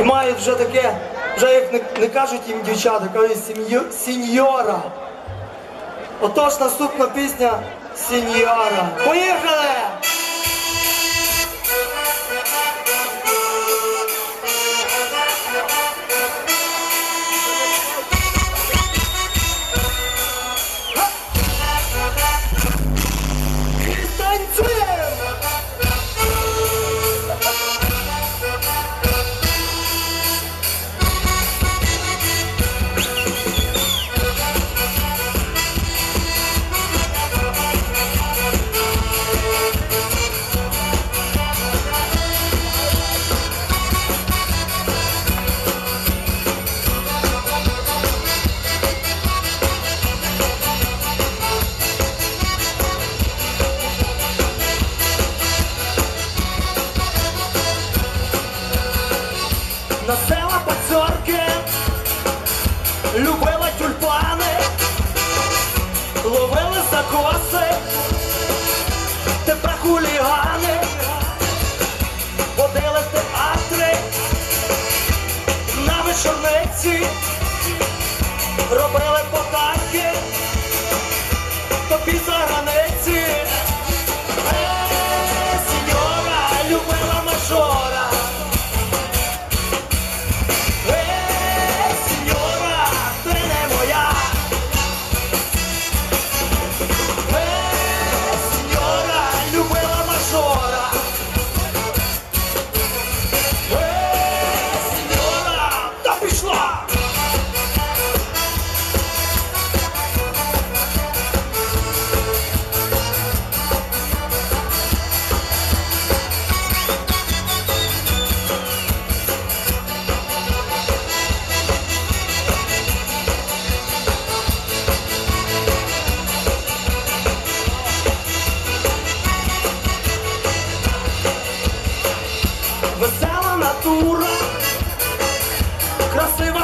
І мають вже таке, вже як не, не кажуть їм дівчата, кажуть сіньора. Отож наступна пісня Сіньора. Поїхали! Закоси, тепер хулігани, водили в театри, на вечорниці, робили подарки,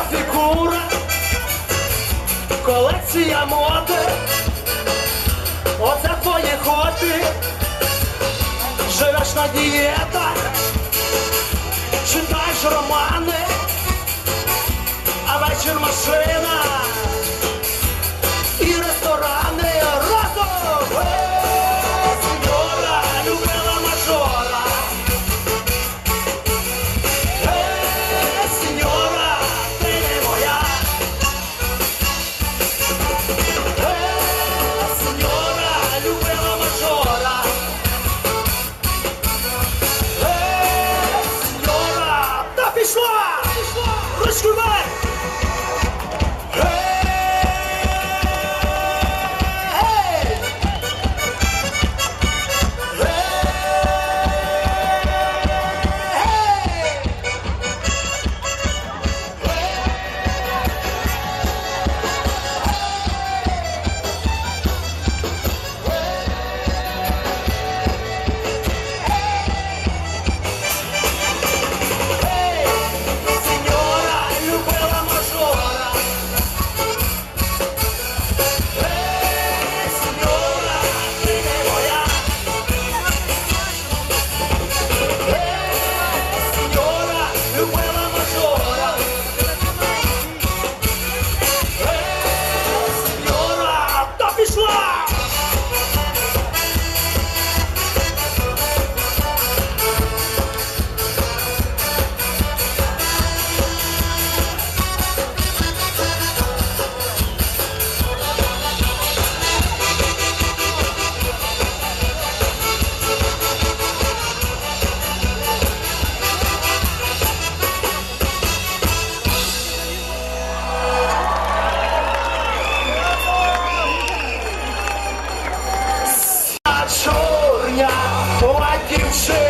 красива фігура, колекція моди, оце твоє хобі, живеш на дієтах, читаєш романи, а вечір машина А чорня, моя дівчина,